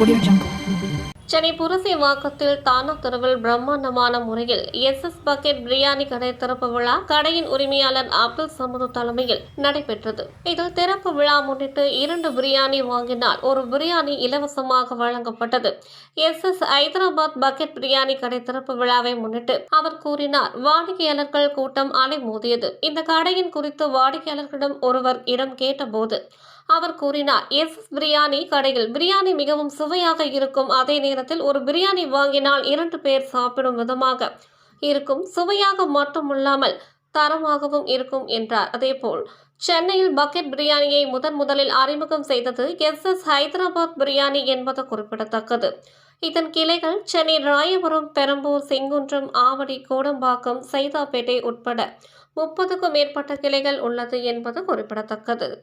Audio Jungle. Chennai புரசைவாக்கத்தில் தானா தெருவில் பிரம்மாண்டமான முறையில் எஸ் எஸ் பக்கெட் பிரியாணி கடை திறப்பு விழா கடையின் உரிமையாளர் அப்துல் சமது தலைமையில் நடைபெற்றது. இதில் திறப்பு விழா முன்னிட்டு இரண்டு பிரியாணி வாங்கினால் ஒரு பிரியாணி இலவசமாக வழங்கப்பட்டது. S S Hyderabad bucket biryani கடை திறப்பு விழாவை முன்னிட்டு அவர் கூறினார் வாடிக்கையாளர்கள் கூட்டம் அலைமோதியது. இந்த கடையின் குறித்து வாடிக்கையாளர்களிடம் ஒருவர் இடம் கேட்டபோது அவர் கூறினார் எஸ் எஸ் பிரியாணி கடையில் பிரியாணி மிகவும் சுவையாக இருக்கும். அதே நேரத்தில் ஒரு பிரியாணி வாங்கினால் இரண்டு பேர் சாப்பிடும் விதமாக இருக்கும். சுவையாக மட்டுமில்லாமல் தரமாகவும் இருக்கும் என்றார். அதேபோல் சென்னையில் பக்கெட் பிரியாணியை முதன் முதலில் அறிமுகம் செய்தது எஸ் எஸ் ஹைதராபாத் பிரியாணி என்பது குறிப்பிடத்தக்கது. இதன் கிளைகள் சென்னை ராயபுரம் பெரம்பூர் செங்குன்றம் ஆவடி கோடம்பாக்கம் சைதாப்பேட்டை உட்பட முப்பதுக்கும் மேற்பட்ட கிளைகள் உள்ளது என்பது குறிப்பிடத்தக்கது.